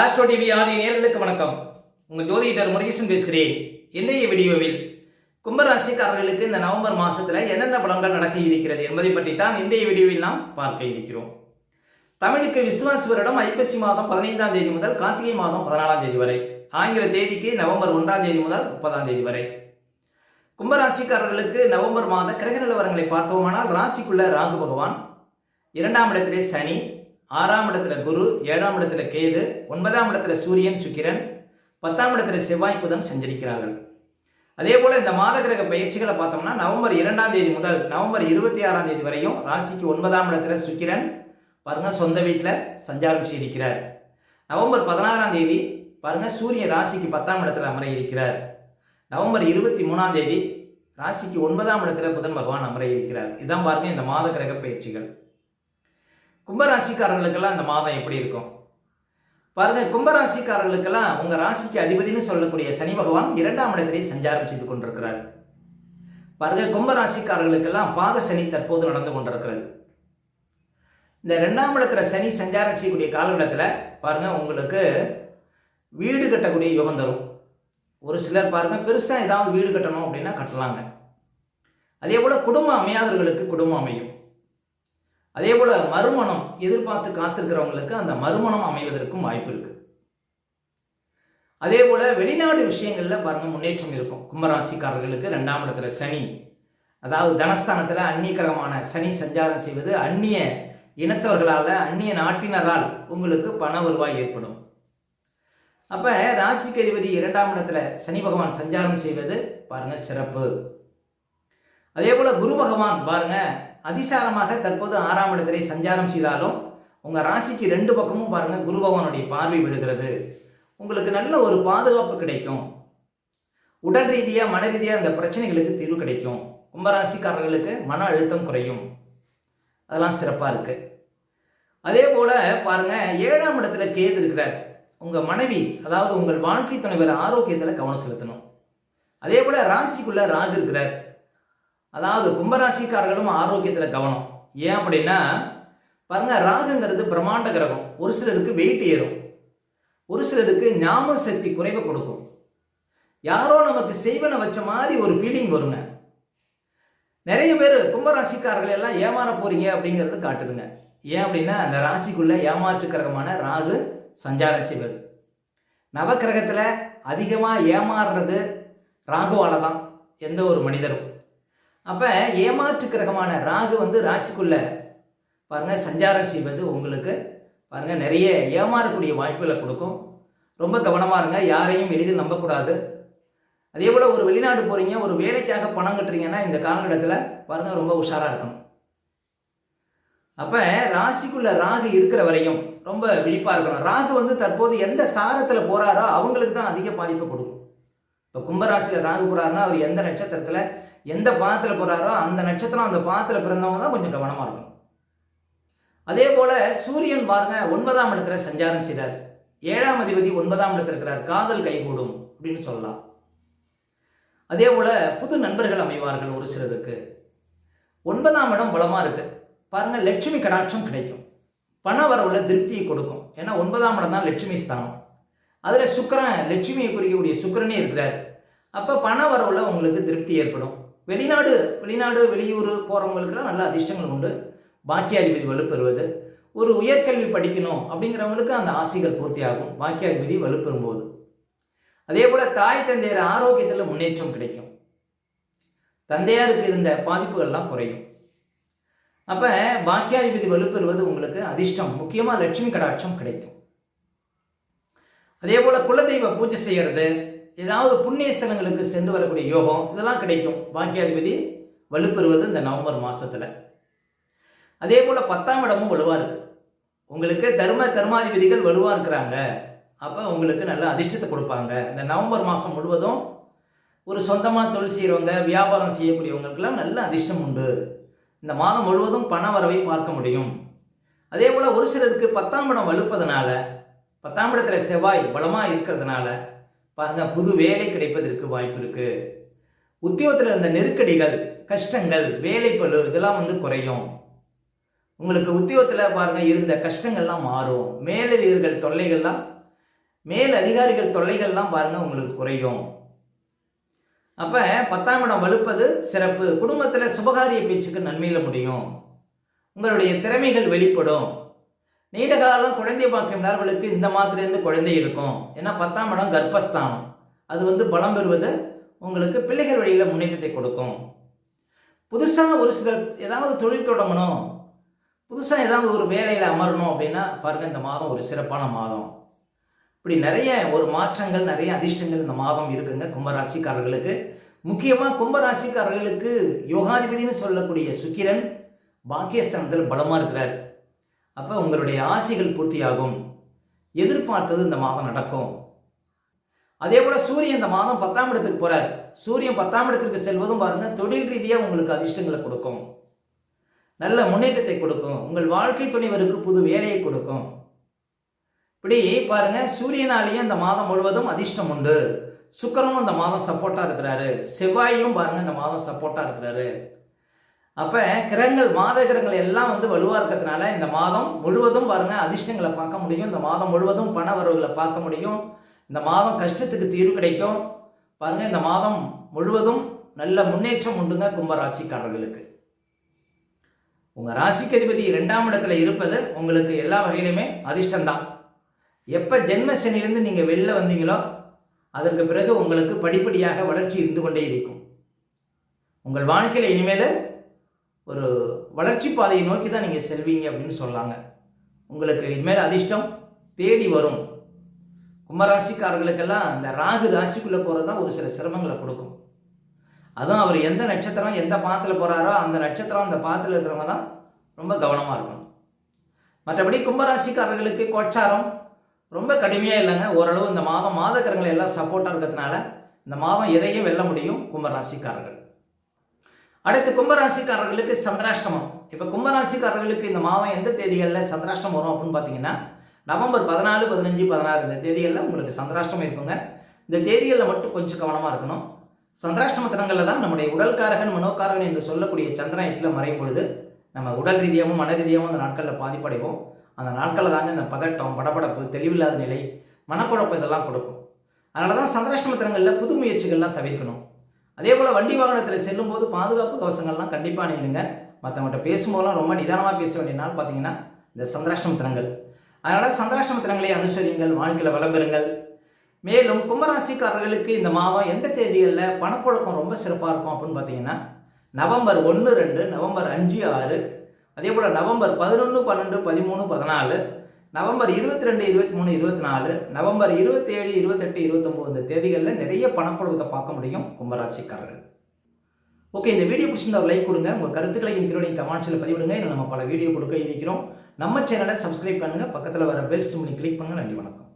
Astro TV ஆதி நேர்களுக்கு வணக்கம். உங்கள் ஜோதிடர் முருகேசன் பேசுகிறேன். இன்றைய வீடியோவில் கும்பராசிக்காரர்களுக்கு இந்த நவம்பர் மாதத்தில் என்னென்ன பலன்கள் நடக்க இருக்கிறது என்பதை பற்றி தான் இன்றைய வீடியோவில் நாம் பார்க்க இருக்கிறோம். தமிழுக்கு விசுவாசி வருடம் ஐப்பசி மாதம் பதினைந்தாம் தேதி முதல் கார்த்திகை மாதம் பதினாலாம் தேதி வரை ஆங்கில தேதிக்கு நவம்பர் ஒன்றாம் தேதி முதல் முப்பதாம் தேதி வரை. கும்பராசிக்காரர்களுக்கு நவம்பர் மாத கிரக நிலவரங்களை பார்த்தோமானால் ராசிக்குள்ள ராகு பகவான் இரண்டாம் இடத்திலே சனி ஆறாம் இடத்துல குரு ஏழாம் இடத்துல கேது ஒன்பதாம் இடத்துல சூரியன் சுக்கிரன் பத்தாம் இடத்துல செவ்வாய் புதன் சஞ்சரிக்கிறார்கள். அதே போல இந்த மாத கிரக பயிற்சிகளை பார்த்தோம்னா நவம்பர் இரண்டாம் தேதி முதல் நவம்பர் இருபத்தி ஆறாம் தேதி வரையும் ராசிக்கு ஒன்பதாம் இடத்துல சுக்கிரன் பாருங்க சொந்த வீட்டில் சஞ்சாரம் செய்திருக்கிறார். நவம்பர் பதினாறாம் தேதி பாருங்க சூரியன் ராசிக்கு பத்தாம் இடத்துல அமர இருக்கிறார் நவம்பர் இருபத்தி மூணாம் தேதி ராசிக்கு ஒன்பதாம் இடத்துல புதன் பகவான் அமர இருக்கிறார் இதான் பாருங்க இந்த மாத கிரக பயிற்சிகள். கும்பராசிக்காரர்களுக்கெல்லாம் இந்த மாதம் எப்படி இருக்கும்? பாருங்க கும்பராசிக்காரர்களுக்கெல்லாம் உங்கள் ராசிக்கு அதிபதினு சொல்லக்கூடிய சனி பகவான் இரண்டாம் இடத்திலே சஞ்சாரம் செய்து கொண்டிருக்கிறார். பாருங்க கும்பராசிக்காரர்களுக்கெல்லாம் பாத சனி தற்போது நடந்து கொண்டிருக்கிறது. இந்த ரெண்டாம் இடத்துல சனி சஞ்சாரம் செய்யக்கூடிய காலகட்டத்தில் பாருங்க உங்களுக்கு வீடு கட்டக்கூடிய யோகம் தரும். ஒரு சிலர் பாருங்க பெருசாக ஏதாவது வீடு கட்டணும் அப்படின்னா கட்டலாங்க. அதே போல் குடும்பம் அமையாதவர்களுக்கு குடும்பம் அமையும். அதே போல் மறுமணம் எதிர்பார்த்து காத்திருக்கிறவங்களுக்கு அந்த மறுமணம் அமைவதற்கும் வாய்ப்பு இருக்கு. அதே போல் வெளிநாடு விஷயங்களில் பாருங்கள் முன்னேற்றம் இருக்கும். கும்பராசிக்காரர்களுக்கு ரெண்டாம் இடத்துல சனி. அதாவது தனஸ்தானத்தில் அந்நியகரமான சனி சஞ்சாரம் செய்வது அந்நிய இனத்தவர்களால் அந்நிய நாட்டினரால் உங்களுக்கு பண வருவாய் ஏற்படும். அப்போ ராசிக்கு அதிபதி இரண்டாம் இடத்துல சனி பகவான் சஞ்சாரம் செய்வது பாருங்கள் சிறப்பு. அதே போல் குரு பகவான் பாருங்கள் அதிசாரமாக தற்போது ஆறாம் இடத்திலே சஞ்சாரம் செய்தாலும் உங்க ராசிக்கு ரெண்டு பக்கமும் பாருங்க குரு பகவானுடைய பார்வை விடுகிறது உங்களுக்கு நல்ல ஒரு பாதுகாப்பு கிடைக்கும். உடல் ரீதியாக மன ரீதியாக அந்த பிரச்சனைகளுக்கு தீர்வு கிடைக்கும். கும்பராசிக்காரர்களுக்கு மன அழுத்தம் குறையும். அதெல்லாம் சிறப்பாக இருக்கு. அதே போல பாருங்க ஏழாம் இடத்துல கேது இருக்கிறார். உங்க மனைவி அதாவது உங்கள் வாழ்க்கை துணைவர் ஆரோக்கியத்தில் கவனம் செலுத்தணும். அதே போல ராசிக்குள்ள ராகு இருக்கிறார். அதாவது கும்பராசிக்காரர்களும் ஆரோக்கியத்தில் கவனம். ஏன் அப்படின்னா பாருங்க ராகுங்கிறது பிரம்மாண்ட கிரகம். ஒரு சிலருக்கு வெயிட் ஏறும். ஒரு சிலருக்கு ஞாபக சக்தி குறைவை கொடுக்கும். யாரோ நமக்கு செய்வனை வச்ச மாதிரி ஒரு ஃபீலிங் வருங்க. நிறைய பேர் கும்பராசிக்காரர்கள் எல்லாம் ஏமாற போறீங்க அப்படிங்கிறது காட்டுதுங்க. ஏன் அப்படின்னா அந்த ராசிக்குள்ள ஏமாற்று கிரகமான ராகு சஞ்சாரம் செய்வது நவக்கிரகத்தில் அதிகமாக ஏமாறுறது ராகுவால தான் எந்த ஒரு மனிதரும். அப்போ ஏமாற்று கிரகமான ராகு வந்து ராசிக்குள்ள. பாருங்கள் சஞ்சாரம் செய்வது உங்களுக்கு பாருங்கள் நிறைய ஏமாறக்கூடிய வாய்ப்புகளை கொடுக்கும். ரொம்ப கவனமாக இருங்க யாரையும் எளிதில் நம்பக்கூடாது. அதே போல் ஒரு வெளிநாடு போகிறீங்க ஒரு வேலைக்காக பணம் கட்டுறீங்கன்னா இந்த காலகட்டத்தில் பாருங்கள் ரொம்ப உஷாராக இருக்கணும். அப்போ ராசிக்குள்ளே ராகு இருக்கிற வரையும் ரொம்ப விழிப்பாக இருக்கணும். ராகு வந்து தற்போது எந்த சாரத்தில் போகிறாரோ அவங்களுக்கு தான் அதிக பாதிப்பை கொடுக்கும். இப்போ கும்பராசியில் ராகு போகிறாருன்னா அவர் எந்த நட்சத்திரத்தில் எந்த பாதத்தில் போகிறாரோ அந்த நட்சத்திரம் அந்த பாதத்தில் பிறந்தவங்க தான் கொஞ்சம் கவனமாக இருக்கும் அதே போல் சூரியன் பாருங்க ஒன்பதாம் இடத்துல சஞ்சாரம் செய்கிறார் ஏழாம் அதிபதி ஒன்பதாம் இடத்துல இருக்கிறார். காதல் கைகூடும் அப்படின்னு சொல்லலாம். அதே போல் புது நண்பர்கள் அமைவார்கள் ஒரு சிலருக்கு. ஒன்பதாம் இடம் பலமாக இருக்கு. பாருங்க லட்சுமி கடாட்சம் கிடைக்கும். பண வரவுல திருப்தியை கொடுக்கும். ஏன்னா ஒன்பதாம் இடம் தான் லட்சுமி ஸ்தானம். அதில் சுக்கரன் லட்சுமியை குறிக்கக்கூடிய சுக்கரனே இருக்கிறார். அப்போ பண வரவுல உங்களுக்கு திருப்தி ஏற்படும். வெளிநாடு வெளிநாடு வெளியூர் போகிறவங்களுக்குலாம் நல்ல அதிர்ஷ்டங்கள் உண்டு. பாக்கியாதிபதி வலுப்பெறுவது. ஒரு உயர்கல்வி படிக்கணும் அப்படிங்கிறவங்களுக்கு அந்த ஆசைகள் பூர்த்தியாகும். பாக்கியாதிபதி வலுப்பெறும்போது. அதே போல் தாய் தந்தையர் ஆரோக்கியத்தில் முன்னேற்றம் கிடைக்கும். தந்தையாருக்கு இருந்த பாதிப்புகள்லாம் குறையும். அப்போ பாக்கியாதிபதி வலுப்பெறுவது உங்களுக்கு அதிர்ஷ்டம். முக்கியமாக லட்சுமி கடாட்சம் கிடைக்கும். அதே போல் குலதெய்வ பூஜை செய்கிறது ஏதாவது புண்ணிய ஸ்தலங்களுக்கு சென்று வரக்கூடிய யோகம் இதெல்லாம் கிடைக்கும். பாக்கியாதிபதி வலுப்பெறுவது இந்த நவம்பர் மாதத்தில் அதே போல் பத்தாம் இடமும் வலுவாக இருக்குது உங்களுக்கு தர்ம கர்மாதிபதிகள் வலுவாக இருக்கிறாங்க. அப்போ உங்களுக்கு நல்ல அதிர்ஷ்டத்தை கொடுப்பாங்க. இந்த நவம்பர் மாதம் முழுவதும் ஒரு சொந்தமாக தொழில் செய்கிறவங்க வியாபாரம் செய்யக்கூடியவங்களுக்கெல்லாம் நல்ல அதிர்ஷ்டம் உண்டு. இந்த மாதம் முழுவதும் பண வரவை பார்க்க முடியும். அதே போல் ஒரு சிலருக்கு பத்தாம் இடம் வலுப்பதனால பத்தாம் இடத்துல செவ்வாய் பலமாக இருக்கிறதுனால பாருங்கள் புது வேலை கிடைப்பதற்கு வாய்ப்பு இருக்குது உத்தியோகத்தில் இருந்த நெருக்கடிகள் கஷ்டங்கள் வேலைப்பளு இதெல்லாம் வந்து குறையும். உங்களுக்கு உத்தியோகத்தில் பாருங்கள் இருந்த கஷ்டங்கள்லாம் மாறும். மேலதிகர்கள் தொல்லைகள்லாம் மேல் அதிகாரிகள் தொல்லைகள்லாம் பாருங்கள் உங்களுக்கு குறையும். அப்போ பத்தாம் இடம் வலுப்பது சிறப்பு. குடும்பத்தில் சுபகாரிய பேச்சுக்கு நன்மையில் முடியும். உங்களுடைய திறமைகள் வெளிப்படும். நீண்ட காலம் குழந்தை பாக்கியம் நேர்களுக்கு இந்த மாதிரிலேருந்து குழந்தை இருக்கும். ஏன்னா பத்தாம் இடம் கர்ப்பஸ்தானம். அது வந்து பலம் பெறுவது உங்களுக்கு பிள்ளைகள் வழியில் முன்னேற்றத்தை கொடுக்கும். புதுசாக ஒரு சில ஏதாவது தொழில் தொடங்கணும். புதுசாக ஏதாவது ஒரு வேலையில் அமரணும் அப்படின்னா பாருங்கள் இந்த மாதம் ஒரு சிறப்பான மாதம். இப்படி நிறைய ஒரு மாற்றங்கள் நிறைய அதிர்ஷ்டங்கள் இந்த மாதம் இருக்குங்க கும்பராசிக்காரர்களுக்கு. முக்கியமாக கும்பராசிக்காரர்களுக்கு யோகாதிபதினு சொல்லக்கூடிய சுக்கிரன் பாக்கியஸ்தானத்தில் பலமாக இருக்கிறார். அப்போ உங்களுடைய ஆசைகள் பூர்த்தியாகும். எதிர்பார்த்தது இந்த மாதம் நடக்கும். அதே போல் சூரியன் இந்த மாதம் பத்தாம் இடத்துக்கு போகிறார் சூரியன் பத்தாம் இடத்திற்கு செல்வதும் பாருங்கள் தொழில் ரீதியாக உங்களுக்கு அதிர்ஷ்டங்களை கொடுக்கும். நல்ல முன்னேற்றத்தை கொடுக்கும். உங்கள் வாழ்க்கை துணைவருக்கு புது வேலையை கொடுக்கும். இப்படி பாருங்க சூரியனாலேயே இந்த மாதம் முழுவதும் அதிர்ஷ்டம் உண்டு. சுக்கரமும் இந்த மாதம் சப்போர்ட்டாக இருக்கிறாரு. செவ்வாயும் பாருங்க இந்த மாதம் சப்போர்ட்டாக இருக்கிறாரு. அப்போ கிரகங்கள் மாத கிரகங்கள் எல்லாம் வந்து வலுவாக இருக்கிறதுனால இந்த மாதம் முழுவதும் பாருங்க அதிர்ஷ்டங்களை பார்க்க முடியும். இந்த மாதம் முழுவதும் பண வரவுகளை பார்க்க முடியும். இந்த மாதம் கஷ்டத்துக்கு தீர்வு கிடைக்கும். பாருங்க இந்த மாதம் முழுவதும் நல்ல முன்னேற்றம் உண்டுங்க கும்பராசிக்காரர்களுக்கு. உங்கள் ராசிக்கு அதிபதி ரெண்டாம் இடத்துல இருப்பது உங்களுக்கு எல்லா வகையிலுமே அதிர்ஷ்டம்தான். எப்போ ஜென்ம சனிலேருந்து நீங்கள் வெளில வந்தீங்களோ அதற்கு பிறகு உங்களுக்கு படிப்படியாக வளர்ச்சி இருந்து கொண்டே இருக்கும். உங்கள் வாழ்க்கையில் இனிமேல் ஒரு வளர்ச்சி பாதையை நோக்கி தான் நீங்கள் செல்வீங்க அப்படின்னு சொல்லாங்க. உங்களுக்கு இனிமேல் அதிர்ஷ்டம் தேடி வரும். கும்பராசிக்காரர்களுக்கெல்லாம் அந்த ராகு ராசிக்குள்ளே போகிறது தான் ஒரு சில சிரமங்களை கொடுக்கும். அதுவும் அவர் எந்த நட்சத்திரம் எந்த பாத்தில் போகிறாரோ அந்த நட்சத்திரம் அந்த பாத்தில் இருக்கிறவங்க தான் ரொம்ப கவனமாக இருக்கணும். மற்றபடி கும்பராசிக்காரர்களுக்கு கோச்சாரம் ரொம்ப கடுமையாக இல்லைங்க. ஓரளவு இந்த மாதம் மாதக்கரங்களை எல்லாம் சப்போர்ட்டாக இருக்கிறதுனால இந்த மாதம் எதையும் வெல்ல முடியும் கும்பராசிக்காரர்கள். அடுத்து கும்பராசிக்காரர்களுக்கு சந்திராஷ்டமம். இப்போ கும்பராசிக்காரர்களுக்கு இந்த மாதம் எந்த தேதிகளில் சந்திராஷ்டம் வரும் அப்படின்னு பார்த்தீங்கன்னா நவம்பர் பதினாலு பதினஞ்சு பதினாறு இந்த தேதிகளில் உங்களுக்கு சந்திராஷ்டம் இருக்குங்க. இந்த தேதிகளில் மட்டும் கொஞ்சம் கவனமாக இருக்கணும். சந்திராஷ்டம தினங்களில் தான் நம்முடைய உடல்காரகன் மனோகாரகன் என்று சொல்லக்கூடிய சந்திரன் எட்டில் மறையும் பொழுது நம்ம உடல் ரீதியாகவும் மன ரீதியாகவும் அந்த நாட்களில் பாதிப்படைவோம். அந்த நாட்களில் தாங்க இந்த பதட்டம் படபடப்பு தெளிவில்லாத நிலை மனக்குழப்பம் இதெல்லாம் கொடுக்கும். அதனால தான் சந்திராஷ்டம தினங்களில் புது முயற்சிகள்லாம் தவிர்க்கணும். அதே போல் வண்டி வாகனத்தில் செல்லும்போது பாதுகாப்பு கவசங்கள்லாம் கண்டிப்பாக அணியுங்க மற்றவங்கள்ட்ட பேசும்போதெல்லாம் ரொம்ப நிதானமாக பேச வேண்டிய நாள் பார்த்தீங்கன்னா இந்த சந்திராஷ்டம தினங்கள் அதனால் சந்திராஷ்டம தினங்களை அனுசரிங்கள் வாழ்க்கையில் விளம்பருங்கள் மேலும் கும்பராசிக்காரர்களுக்கு இந்த மாதம் எந்த தேதிகளில் பணப்புழக்கம் ரொம்ப சிறப்பாக இருக்கும் அப்படின்னு பார்த்தீங்கன்னா நவம்பர் ஒன்று ரெண்டு நவம்பர் அஞ்சு ஆறு அதே போல் நவம்பர் பதினொன்று பன்னெண்டு பதிமூணு பதினாலு நவம்பர் இருபத்தி ரெண்டு இருபத்தி மூணு இருபத்தி நாலு நவம்பர் இருபத்தேழு இருபத்தெட்டு இருபத்தொம்போது இந்த தேதிகளில் நிறைய பணப்புழக்கத்தை பார்க்க முடியும் கும்பராசிக்காரர்கள். ஓகே இந்த வீடியோ பிடிச்சிருந்தா லைக் கொடுங்க. உங்கள் கருத்துக்களையும் கீழே கமெண்ட்ஸில் பதிவிடுங்க. இன்னும் நம்ம பல வீடியோ கொடுக்க இருக்கிறோம். நம்ம சேனலை சப்ஸ்கிரைப் பண்ணுங்கள் பக்கத்தில் வர பெல் சிம்னி கிளிக் பண்ணுங்கள் நன்றி வணக்கம்.